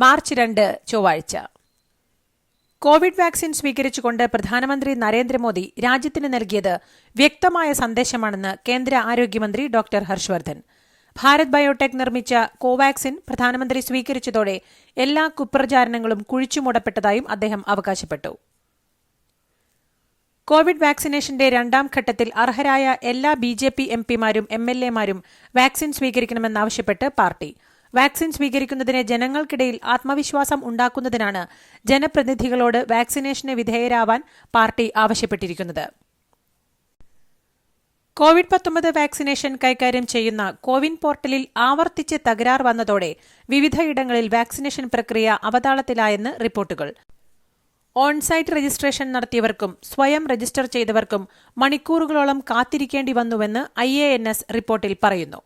March രണ്ട് ചൊവ്വാഴ്ച. Covid vaccine സ്വീകരിച്ചുകൊണ്ട് പ്രധാനമന്ത്രി നരേന്ദ്രമോദി രാജ്യത്തിന് നൽകിയത് വ്യക്തമായ സന്ദേശമാണെന്ന് കേന്ദ്ര ആരോഗ്യമന്ത്രി ഡോക്ടർ ഹർഷവർദ്ധൻ. ഭാരത് ബയോടെക് നിർമ്മിച്ച കോവാക്സിൻ പ്രധാനമന്ത്രി സ്വീകരിച്ചതോടെ എല്ലാ കുപ്രചാരണങ്ങളും കുഴിച്ചുമൂടപ്പെട്ടതായും അദ്ദേഹം അവകാശപ്പെട്ടു. കോവിഡ് വാക്സിനേഷന്റെ രണ്ടാം ഘട്ടത്തിൽ അർഹരായ എല്ലാ ബിജെപി എംപിമാരും എംഎൽഎമാരും വാക്സിൻ സ്വീകരിക്കണമെന്നാവശ്യപ്പെട്ട് പാർട്ടി വാക്സിൻ സ്വീകരിക്കുന്നതിന് ജനങ്ങൾക്കിടയിൽ ആത്മവിശ്വാസം ഉണ്ടാക്കുന്നതിനാണ് ജനപ്രതിനിധികളോട് വാക്സിനേഷന് വിധേയരാവാൻ പാർട്ടി ആവശ്യപ്പെട്ടിരിക്കുന്നത്. കോവിഡ് പത്തൊമ്പത് വാക്സിനേഷൻ കൈകാര്യം ചെയ്യുന്ന കോവിൻ പോർട്ടലിൽ ആവർത്തിച്ച് തകരാർ വന്നതോടെ വിവിധയിടങ്ങളിൽ വാക്സിനേഷൻ പ്രക്രിയ അവതാളത്തിലായെന്ന് റിപ്പോർട്ടുകൾ. ഓൺസൈറ്റ് രജിസ്ട്രേഷൻ നടത്തിയവർക്കും സ്വയം രജിസ്റ്റർ ചെയ്തവർക്കും മണിക്കൂറുകളോളം കാത്തിരിക്കേണ്ടി വന്നുവെന്ന് ഐ റിപ്പോർട്ടിൽ പറയുന്നു.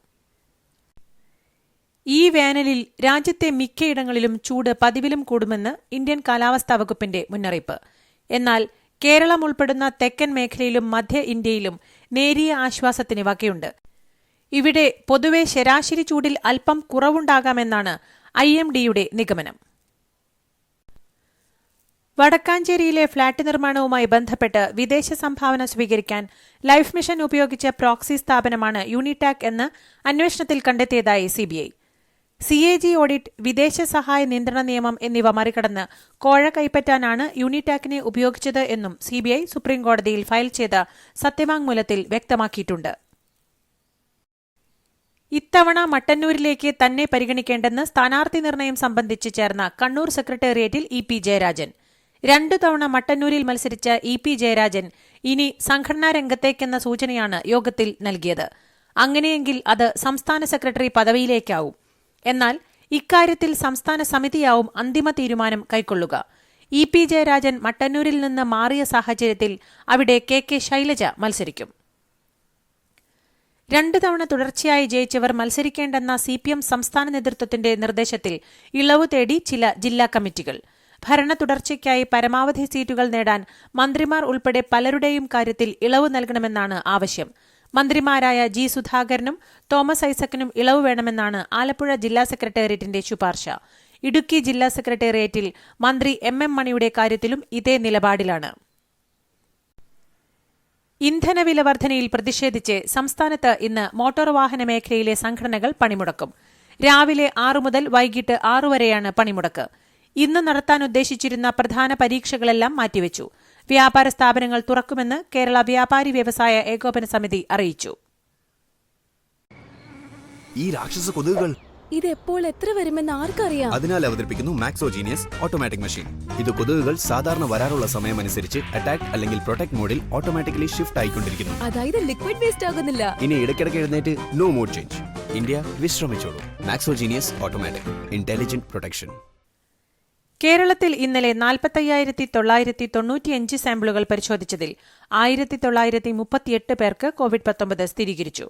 ഈ വേനലിൽ രാജ്യത്തെ മിക്കയിടങ്ങളിലും ചൂട് പതിവിലും കൂടുമെന്ന് ഇന്ത്യൻ കാലാവസ്ഥാ വകുപ്പിന്റെ മുന്നറിയിപ്പ്. എന്നാൽ കേരളം ഉൾപ്പെടുന്ന തെക്കൻ മേഖലയിലും മധ്യ ഇന്ത്യയിലും നേരിയ ആശ്വാസത്തിന് വകയുണ്ട്. ഇവിടെ പൊതുവെ ശരാശരി ചൂടിൽ അല്പം കുറവുണ്ടാകാമെന്നാണ് ഐ എം ഡിയുടെ നിഗമനം. വടക്കാഞ്ചേരിയിലെ ഫ്ളാറ്റ് നിർമ്മാണവുമായി ബന്ധപ്പെട്ട് വിദേശ സംഭാവന സ്വീകരിക്കാൻ ലൈഫ് മിഷൻ ഉപയോഗിച്ച പ്രോക്സി സ്ഥാപനമാണ് യൂണിടാക് എന്ന് അന്വേഷണത്തിൽ കണ്ടെത്തിയതായി CBI C A G audit വിദേശ സഹായ നിയന്ത്രണ നിയമം എന്നിവ മറികടന്ന് കോഴ കൈപ്പറ്റാനാണ് യൂണിടാക്കിനെ ഉപയോഗിച്ചത് എന്നും സിബിഐ സുപ്രീംകോടതിയിൽ ഫയൽ ചെയ്ത സത്യവാങ്മൂലത്തിൽ വ്യക്തമാക്കിയിട്ടുണ്ട്. ഇത്തവണ മട്ടന്നൂരിലേക്ക് തന്നെ പരിഗണിക്കേണ്ടെന്ന് സ്ഥാനാർത്ഥി നിർണയം സംബന്ധിച്ച് ചേർന്ന കണ്ണൂർ സെക്രട്ടേറിയറ്റിൽ ഇ പി ജയരാജൻ. രണ്ടു തവണ മട്ടന്നൂരിൽ മത്സരിച്ച ഇ പി ജയരാജൻ ഇനി സംഘടനാ രംഗത്തേക്കെന്ന സൂചനയാണ് യോഗത്തിൽ നൽകിയത്. അങ്ങനെയെങ്കിൽ അത് സംസ്ഥാന സെക്രട്ടറി പദവിയിലേക്കാവും. എന്നാൽ ഇക്കാര്യത്തിൽ സംസ്ഥാന സമിതിയാവും അന്തിമ തീരുമാനം കൈക്കൊള്ളുക. ഇ പി ജയരാജൻ മട്ടന്നൂരിൽ നിന്ന് മാറിയ സാഹചര്യത്തിൽ അവിടെ കെ കെ ശൈലജ മത്സരിക്കും. രണ്ടു തവണ തുടർച്ചയായി ജയിച്ചവർ മത്സരിക്കേണ്ടെന്ന സി പി എം സംസ്ഥാന നേതൃത്വത്തിന്റെ നിർദ്ദേശത്തിൽ ഇളവ് തേടി ചില ജില്ലാ കമ്മിറ്റികൾ. ഭരണ തുടർച്ചയ്ക്കായി പരമാവധി സീറ്റുകൾ നേടാൻ മന്ത്രിമാർ ഉൾപ്പെടെ പലരുടെയും കാര്യത്തിൽ ഇളവ് നൽകണമെന്നാണ് ആവശ്യം. മന്ത്രിമാരായ ജി സുധാകരനും തോമസ് ഐസക്കിനും ഇളവ് വേണമെന്നാണ് ആലപ്പുഴ ജില്ലാ സെക്രട്ടേറിയറ്റിന്റെ ശുപാർശ. ഇടുക്കി ജില്ലാ സെക്രട്ടേറിയറ്റിൽ മന്ത്രി എം എം മണിയുടെ കാര്യത്തിലും ഇതേ നിലപാടിലാണ്. ഇന്ധനവില വർധനയിൽ പ്രതിഷേധിച്ച് സംസ്ഥാനത്ത് ഇന്ന് മോട്ടോർ വാഹന മേഖലയിലെ സംഘടനകൾ പണിമുടക്കും. രാവിലെ ആറു മുതൽ വൈകിട്ട് ആറു വരെയാണ് പണിമുടക്ക്. ഇന്ന് നടത്താൻ ഉദ്ദേശിച്ചിരുന്ന പ്രധാന പരീക്ഷകളെല്ലാം മാറ്റിവെച്ചു. വ്യാപാര സ്ഥാപനങ്ങൾ തുറക്കുമെന്ന് കേരള വ്യാപാരി വ്യവസായ ഏകോപന സമിതി അറിയിച്ചു. ഈ രാക്ഷസ കൊതുകുകൾ ഇത് എപ്പോൾ എത്ര വരുമെന്ന് ആർക്കറിയാം? അതിനാൽ അവതരിപ്പിക്കുന്നു മാക്സോജീനിയസ് ഓട്ടോമാറ്റിക് മെഷീൻ ഇത് കൊതുകുകൾ സാധാരണ വരാറുള്ള സമയം അനുസരിച്ച് അറ്റാക്ക് അല്ലെങ്കിൽ പ്രൊട്ടക്ട് മോഡിൽ ഓട്ടോമാറ്റിക്കലി ഷിഫ്റ്റ് ആയിക്കൊണ്ടിരിക്കുന്നു. അതായത് ലിക്വിഡ് വേസ്റ്റ് ആകുന്നില്ല. ഇനി ഇടയ്ക്കിടയ്ക്ക് എഴുന്നേറ്റ് നോ മോഡ് ചേഞ്ച് ഇന്ത്യ വിശ്രമിച്ചോളൂ. മാക്സോജീനിയസ് ഓട്ടോമാറ്റിക് ഇന്റലിജന്റ് പ്രൊട്ടക്ഷൻ കേരളത്തിൽ ഇന്നലെ നാൽപ്പത്തയ്യായിരത്തി തൊള്ളായിരത്തി തൊണ്ണൂറ്റിയഞ്ച് സാമ്പിളുകൾ പരിശോധിച്ചതിൽ ആയിരത്തി തൊള്ളായിരത്തി മുപ്പത്തിയെട്ട് പേർക്ക് കോവിഡ് പത്തൊമ്പത് സ്ഥിരീകരിച്ചു.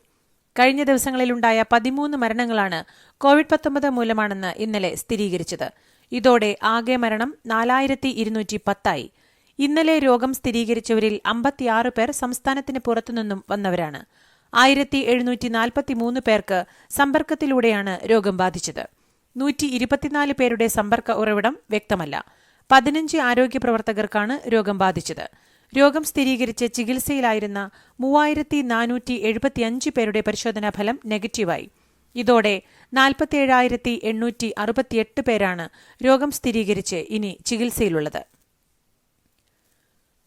കഴിഞ്ഞ ദിവസങ്ങളിലുണ്ടായ പതിമൂന്ന് മരണങ്ങളാണ് കോവിഡ് പത്തൊമ്പത് മൂലമാണെന്ന് ഇന്നലെ സ്ഥിരീകരിച്ചത്. ഇതോടെ ആകെ മരണം നാലായിരത്തി ഇരുന്നൂറ്റി പത്തായി ഇന്നലെ രോഗം സ്ഥിരീകരിച്ചവരിൽ അമ്പത്തിയാറ് പേർ സംസ്ഥാനത്തിന് പുറത്തുനിന്നും വന്നവരാണ്. ആയിരത്തി എഴുന്നൂറ്റി നാൽപ്പത്തിമൂന്ന് പേർക്ക് സമ്പർക്കത്തിലൂടെയാണ് രോഗം ബാധിച്ചത്. നൂറ്റി ഇരുപത്തിനാല് പേരുടെ സമ്പർക്ക ഉറവിടം വ്യക്തമല്ല. പതിനഞ്ച് ആരോഗ്യ പ്രവർത്തകർക്കാണ് രോഗം ബാധിച്ചത്. രോഗം സ്ഥിരീകരിച്ച് ചികിത്സയിലായിരുന്ന മൂവായിരത്തി നാനൂറ്റി എഴുപത്തിയഞ്ച് പേരുടെ പരിശോധനാ ഫലം നെഗറ്റീവായി. ഇതോടെ നാൽപ്പത്തിയേഴായിരത്തി എണ്ണൂറ്റി അറുപത്തിയെട്ട് പേരാണ് രോഗം സ്ഥിരീകരിച്ച് ഇനി ചികിത്സയിലുള്ളത്.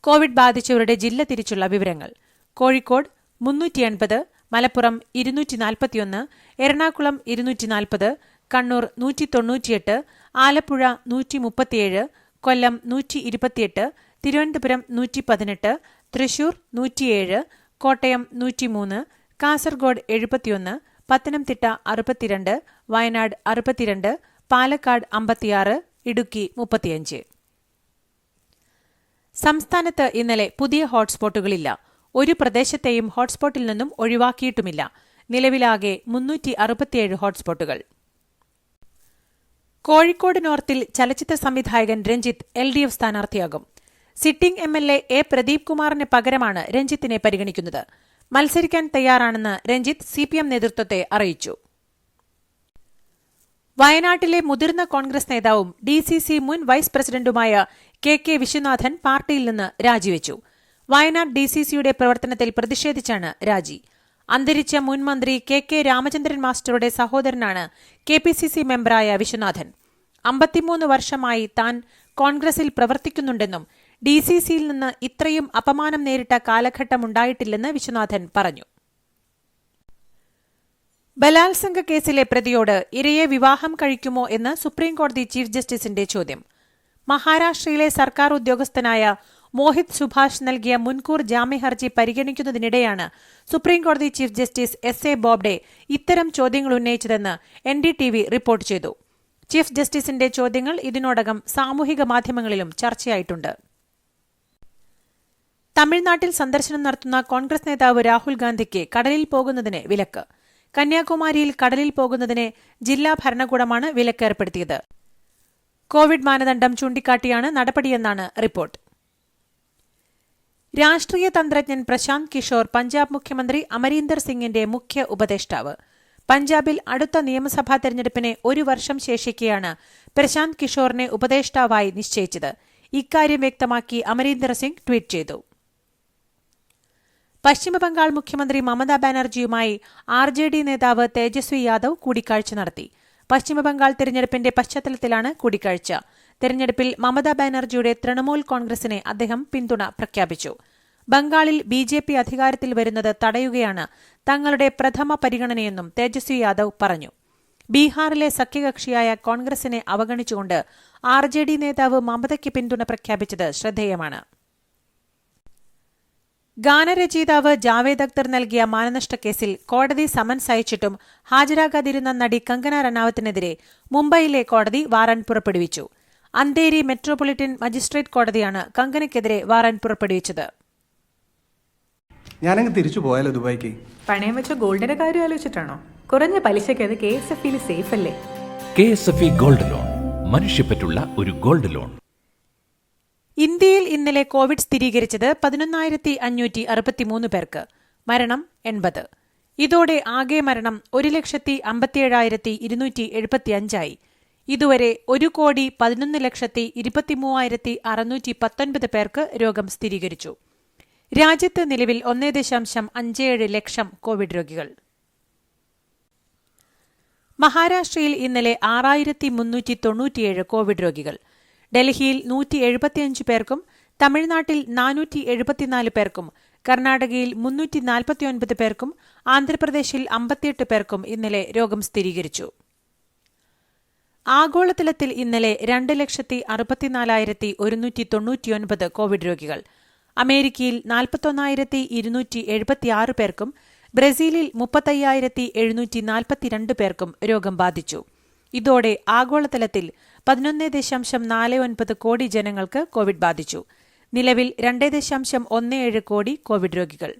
കോവിഡ് ബാധിച്ചവരുടെ ജില്ല തിരിച്ചുള്ള വിവരങ്ങൾ. കോഴിക്കോട് മുന്നൂറ്റി എൺപത് മലപ്പുറം ഇരുന്നൂറ്റി നാൽപ്പത്തിയൊന്ന് എറണാകുളം ഇരുന്നൂറ്റി നാൽപ്പത് കണ്ണൂർ നൂറ്റി തൊണ്ണൂറ്റിയെട്ട് ആലപ്പുഴ നൂറ്റി മുപ്പത്തിയേഴ് കൊല്ലം നൂറ്റി ഇരുപത്തിയെട്ട് തിരുവനന്തപുരം നൂറ്റി പതിനെട്ട് തൃശൂർ നൂറ്റിയേഴ് കോട്ടയം നൂറ്റിമൂന്ന് കാസർഗോഡ് എഴുപത്തിയൊന്ന് പത്തനംതിട്ട അറുപത്തിരണ്ട് വയനാട് അറുപത്തിരണ്ട് പാലക്കാട് അമ്പത്തിയാറ് ഇടുക്കി മുപ്പത്തിയഞ്ച്. സംസ്ഥാനത്ത് ഇന്നലെ പുതിയ ഹോട്ട്സ്പോട്ടുകളില്ല. ഒരു പ്രദേശത്തെയും ഹോട്ട്സ്പോട്ടിൽ നിന്നും ഒഴിവാക്കിയിട്ടുമില്ല. നിലവിലാകെ മുന്നൂറ്റി അറുപത്തിയേഴ് ഹോട്ട്സ്പോട്ടുകൾ. കോഴിക്കോട് നോർത്തിൽ ചലച്ചിത്ര സംവിധായകൻ Ranjith L D F സ്ഥാനാർത്ഥിയാകും. Sitting M L A A Pradeep കുമാറിന് പകരമാണ് രഞ്ജിത്തിനെ പരിഗണിക്കുന്നത്. മത്സരിക്കാൻ തയ്യാറാണെന്ന് രഞ്ജിത്ത് സി പി എം നേതൃത്വത്തെ അറിയിച്ചു. വയനാട്ടിലെ മുതിർന്ന കോൺഗ്രസ് നേതാവും ഡി സി സി മുൻ വൈസ് പ്രസിഡന്റുമായ കെ കെ വിശ്വനാഥൻ പാർട്ടിയിൽ നിന്ന് രാജിവെച്ചു. വയനാട് ഡി സി സിയുടെ പ്രവർത്തനത്തിൽ പ്രതിഷേധിച്ചാണ് രാജി. അന്തരിച്ച മുൻമന്ത്രി കെ കെ രാമചന്ദ്രൻ മാസ്റ്ററുടെ സഹോദരനാണ് കെ പി സി സി മെമ്പറായ വിശ്വനാഥൻ. അമ്പത്തിമൂന്ന് വർഷമായി താൻ കോൺഗ്രസിൽ പ്രവർത്തിക്കുന്നുണ്ടെന്നും ഡി സി സിയിൽ നിന്ന് ഇത്രയും അപമാനം നേരിട്ട കാലഘട്ടമുണ്ടായിട്ടില്ലെന്ന് വിശ്വനാഥൻ പറഞ്ഞു. ബലാത്സംഗ കേസിലെ പ്രതിയോട് ഇരയെ വിവാഹം കഴിക്കുമോ എന്ന് സുപ്രീംകോടതി ചീഫ് ജസ്റ്റിസിന്റെ ചോദ്യം. മഹാരാഷ്ട്രയിലെ സർക്കാർ ഉദ്യോഗസ്ഥനായ മോഹിത് സുഭാഷ് നൽകിയ മുൻകൂർ ജാമ്യഹർജി പരിഗണിക്കുന്നതിനിടെയാണ് സുപ്രീംകോടതി chief justice S A Bobde ഇത്തരം ചോദ്യങ്ങൾ ഉന്നയിച്ചതെന്ന് N D T V report ചെയ്തു. ചീഫ് ജസ്റ്റിസിന്റെ ചോദ്യങ്ങൾ ഇതിനോടകം സാമൂഹിക മാധ്യമങ്ങളിലും ചർച്ചയായിട്ടുണ്ട്. തമിഴ്നാട്ടിൽ സന്ദർശനം നടത്തുന്ന കോൺഗ്രസ് നേതാവ് രാഹുൽ ഗാന്ധിക്ക് കടലിൽ പോകുന്നതിന് വിലക്ക്. കന്യാകുമാരിയിൽ കടലിൽ പോകുന്നതിന് ജില്ലാ ഭരണകൂടമാണ് വിലക്ക് ഏർപ്പെടുത്തിയത് കോവിഡ് മാനദണ്ഡം ചൂണ്ടിക്കാട്ടിയാണ് നടപടിയെന്നാണ് റിപ്പോർട്ട്. രാഷ്ട്രീയ തന്ത്രജ്ഞൻ പ്രശാന്ത് കിഷോർ പഞ്ചാബ് മുഖ്യമന്ത്രി അമരീന്ദർ സിംഗിന്റെ മുഖ്യ ഉപദേഷ്ടാവ്. പഞ്ചാബിൽ അടുത്ത നിയമസഭാ തെരഞ്ഞെടുപ്പിന് ഒരു വർഷം ശേഷിക്കെയാണ് പ്രശാന്ത് കിഷോറിനെ ഉപദേഷ്ടാവായി നിശ്ചയിച്ചത്. ഇക്കാര്യം വ്യക്തമാക്കി അമരീന്ദർ സിംഗ് ട്വീറ്റ് ചെയ്തു. പശ്ചിമബംഗാൾ മുഖ്യമന്ത്രി മമതാ ബാനർജിയുമായി ആർ ജെ ഡി നേതാവ് തേജസ്വി യാദവ് കൂടിക്കാഴ്ച നടത്തി. പശ്ചിമബംഗാൾ തെരഞ്ഞെടുപ്പിന്റെ പശ്ചാത്തലത്തിലാണ് കൂടിക്കാഴ്ച. തെരഞ്ഞെടുപ്പിൽ മമതാ ബാനർജിയുടെ തൃണമൂൽ കോൺഗ്രസിനെ അദ്ദേഹം പിന്തുണ പ്രഖ്യാപിച്ചു. ബംഗാളിൽ ബി ജെ പി അധികാരത്തിൽ വരുന്നത് തടയുകയാണ് തങ്ങളുടെ പ്രഥമ പരിഗണനയെന്നും തേജസ്വി യാദവ് പറഞ്ഞു. ബീഹാറിലെ സഖ്യകക്ഷിയായ കോൺഗ്രസിനെ അവഗണിച്ചുകൊണ്ട് ആർ ജെ ഡി നേതാവ് മമതയ്ക്ക് പിന്തുണ പ്രഖ്യാപിച്ചത് ശ്രദ്ധേയമാണ്. ഗാനരചയിതാവ് ജാവേദ് അക്തർ നൽകിയ മാനനഷ്ട കേസിൽ കോടതി സമൻസ് അയച്ചിട്ടും ഹാജരാകാതിരുന്ന നടി കങ്കന റണാവത്തിനെതിരെ മുംബൈയിലെ കോടതി വാറന്റ് പുറപ്പെടുവിച്ചു. അന്തേരി മെട്രോപൊളിറ്റൻ മജിസ്ട്രേറ്റ് കോടതിയാണ് കങ്കനയ്ക്കെതിരെ വാറന്റ് പുറപ്പെടുവിച്ചത്. ഞാനങ്ങ് തിരിച്ചു പോയാലോ ദുബായിക്ക്? പണയം വെച്ച ഗോൾഡിന്റെ കാര്യം ആലോചിച്ചിട്ടാണോ? കുറഞ്ഞ പലിശയ്ക്ക് അത് കെ എസ് എഫ് സേഫ് അല്ലേ? K S F E gold loan മനുഷ്യപ്പറ്റുള്ള ഒരു ഗോൾഡ് ലോൺ. ഇന്ത്യയിൽ ഇന്നലെ കോവിഡ് സ്ഥിരീകരിച്ചത് പതിനൊന്നായിരത്തി അഞ്ഞൂറ്റി അറുപത്തിമൂന്ന് പേർക്ക് മരണം എൺപത്. ഇതോടെ ആകെ മരണം ഒരു ലക്ഷത്തി അമ്പത്തിയേഴായിരത്തി ഇരുന്നൂറ്റി എഴുപത്തിയഞ്ചായി ഇതുവരെ ഒരു കോടി പതിനൊന്ന് ലക്ഷത്തി ഇരുപത്തിമൂവായിരത്തി അറുന്നൂറ്റി പത്തൊൻപത് പേർക്ക് രോഗം സ്ഥിരീകരിച്ചു. രാജ്യത്ത് നിലവിൽ ഒന്നേ ദശാംശം അഞ്ചേഴ് ലക്ഷം കോവിഡ് രോഗികൾ. മഹാരാഷ്ട്രയിൽ ഇന്നലെ ആറായിരത്തി മുന്നൂറ്റി തൊണ്ണൂറ്റിയേഴ് കോവിഡ് രോഗികൾ. ഡൽഹിയിൽ നൂറ്റി എഴുപത്തിയഞ്ച് പേർക്കും തമിഴ്നാട്ടിൽ നാനൂറ്റി എഴുപത്തിനാല് പേർക്കും കർണാടകയിൽ മുന്നൂറ്റി നാൽപ്പത്തിയൊൻപത് പേർക്കും ആന്ധ്രാപ്രദേശിൽ അമ്പത്തിയെട്ട് പേർക്കും ഇന്നലെ രോഗം സ്ഥിരീകരിച്ചു. ആഗോളതലത്തിൽ ഇന്നലെ രണ്ട് ലക്ഷത്തി അറുപത്തിനാലായിരത്തി ഒരുന്നൂറ്റി തൊണ്ണൂറ്റിയൊൻപത് കോവിഡ് രോഗികൾ. അമേരിക്കയിൽ നാൽപ്പത്തൊന്നായിരത്തി ഇരുന്നൂറ്റി എഴുപത്തിയാറ് പേർക്കും ബ്രസീലിൽ മുപ്പത്തയ്യായിരത്തി എഴുന്നൂറ്റി നാൽപ്പത്തിരണ്ട് പേർക്കും രോഗം ബാധിച്ചു. ഇതോടെ ആഗോളതലത്തിൽ പതിനൊന്ന് ദശാംശം നാല് ഒൻപത് കോടി ജനങ്ങൾക്ക് കോവിഡ് ബാധിച്ചു. നിലവിൽ രണ്ട് ദശാംശം ഒന്ന് ഏഴ് കോടി കോവിഡ് രോഗികൾ.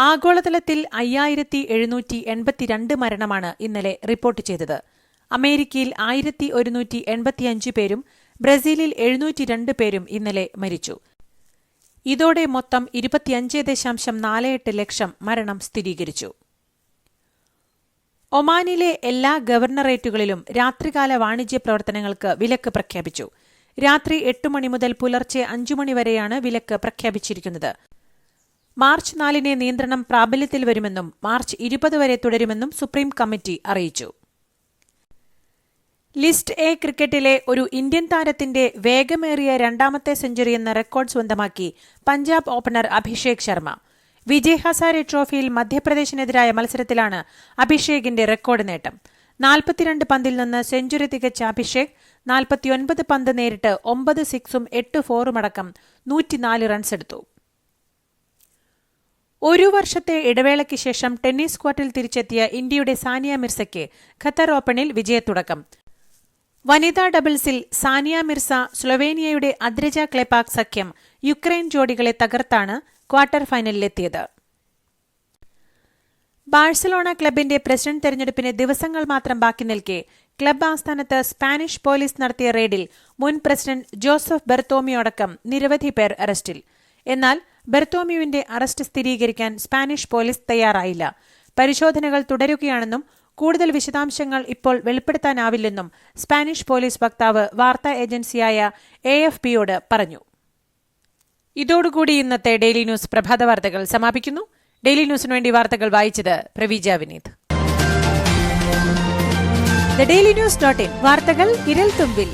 ആഗോളതലത്തിൽ അയ്യായിരത്തി എഴുന്നൂറ്റി എൺപത്തിരണ്ട് മരണമാണ് ഇന്നലെ റിപ്പോർട്ട് ചെയ്തത്. അമേരിക്കയിൽ ആയിരത്തി ഒരുന്നൂറ്റി എൺപത്തിയഞ്ച് പേരും ബ്രസീലിൽ എഴുന്നൂറ്റി രണ്ട് പേരും ഇന്നലെ മരിച്ചു. ഇതോടെ മൊത്തം ഇരുപത്തിയഞ്ച് ദശാംശം നാല് എട്ട് ലക്ഷം മരണം സ്ഥിരീകരിച്ചു. ഒമാനിലെ എല്ലാ ഗവർണറേറ്റുകളിലും രാത്രികാല വാണിജ്യ പ്രവർത്തനങ്ങൾക്ക് വിലക്ക് പ്രഖ്യാപിച്ചു. രാത്രി എട്ട് മണി മുതൽ പുലർച്ചെ അഞ്ചു മണി വരെയാണ് വിലക്ക് പ്രഖ്യാപിച്ചിരിക്കുന്നത്. മാർച്ച് നാലിന് നിയന്ത്രണം പ്രാബല്യത്തിൽ വരുമെന്നും മാർച്ച് ഇരുപത് വരെ തുടരുമെന്നും സുപ്രീം കമ്മിറ്റി അറിയിച്ചു. ലിസ്റ്റ് എ ക്രിക്കറ്റിലെ ഒരു ഇന്ത്യൻ താരത്തിന്റെ വേഗമേറിയ രണ്ടാമത്തെ സെഞ്ചുറി എന്ന റെക്കോർഡ് സ്വന്തമാക്കി പഞ്ചാബ് ഓപ്പണർ അഭിഷേക് ശർമ്മ. വിജയ് ഹസാരെ ട്രോഫിയിൽ മധ്യപ്രദേശിനെതിരായ മത്സരത്തിലാണ് അഭിഷേകിന്റെ റെക്കോർഡ് നേട്ടം. നാൽപ്പത്തിരണ്ട് പന്തിൽ നിന്ന് സെഞ്ചുറി തികച്ച അഭിഷേക് നാൽപ്പത്തിയൊൻപത് പന്ത് നേരിട്ട് ഒമ്പത് സിക്സും എട്ട് ഫോറുമടക്കം നൂറ്റിനാല് റൺസെടുത്തു. ഒരു വർഷത്തെ ഇടവേളയ്ക്ക് ശേഷം ടെന്നീസ് കോർട്ടിൽ തിരിച്ചെത്തിയ ഇന്ത്യയുടെ സാനിയ മിർസയ്ക്ക് ഖത്തർ ഓപ്പണിൽ വിജയത്തുടക്കം. വനിതാ ഡബിൾസിൽ സാനിയ മിർസ സ്ലൊവേനിയയുടെ അദ്രജ ക്ലെപാക് സഖ്യം യുക്രൈൻ ജോഡികളെ തകർത്താണ് ക്വാർട്ടർ ഫൈനലിലെത്തിയത്. ബാഴ്സലോണ ക്ലബിന്റെ പ്രസിഡന്റ് തെരഞ്ഞെടുപ്പിന് ദിവസങ്ങൾ മാത്രം ബാക്കി നിൽക്കെ ക്ലബ് ആസ്ഥാനത്ത് സ്പാനിഷ് പോലീസ് നടത്തിയ റെയ്ഡിൽ മുൻ പ്രസിഡന്റ് ജോസഫ് ബെർത്തോമിയോടക്കം നിരവധി പേർ അറസ്റ്റിൽ. എന്നാൽ ബെർത്തോമിയുവിന്റെ അറസ്റ്റ് സ്ഥിരീകരിക്കാൻ സ്പാനിഷ് പോലീസ് തയ്യാറായില്ല. പരിശോധനകൾ തുടരുകയാണെന്നും കൂടുതൽ വിശദാംശങ്ങൾ ഇപ്പോൾ വെളിപ്പെടുത്താനാവില്ലെന്നും സ്പാനിഷ് പോലീസ് വക്താവ് വാർത്താ ഏജൻസിയായ എ എഫ് പിയോട് പറഞ്ഞു. ഇതോടുകൂടി ഇന്നത്തെ ഡെയിലി ന്യൂസ് പ്രഭാത വാർത്തകൾ സമാപിക്കുന്നു. ഡെയിലി ന്യൂസിന് വേണ്ടി വാർത്തകൾ വായിച്ചത് Praveeja Vineeth. Daily news dot in. വാർത്തകൾ ഇരൽ തുമ്പിൽ.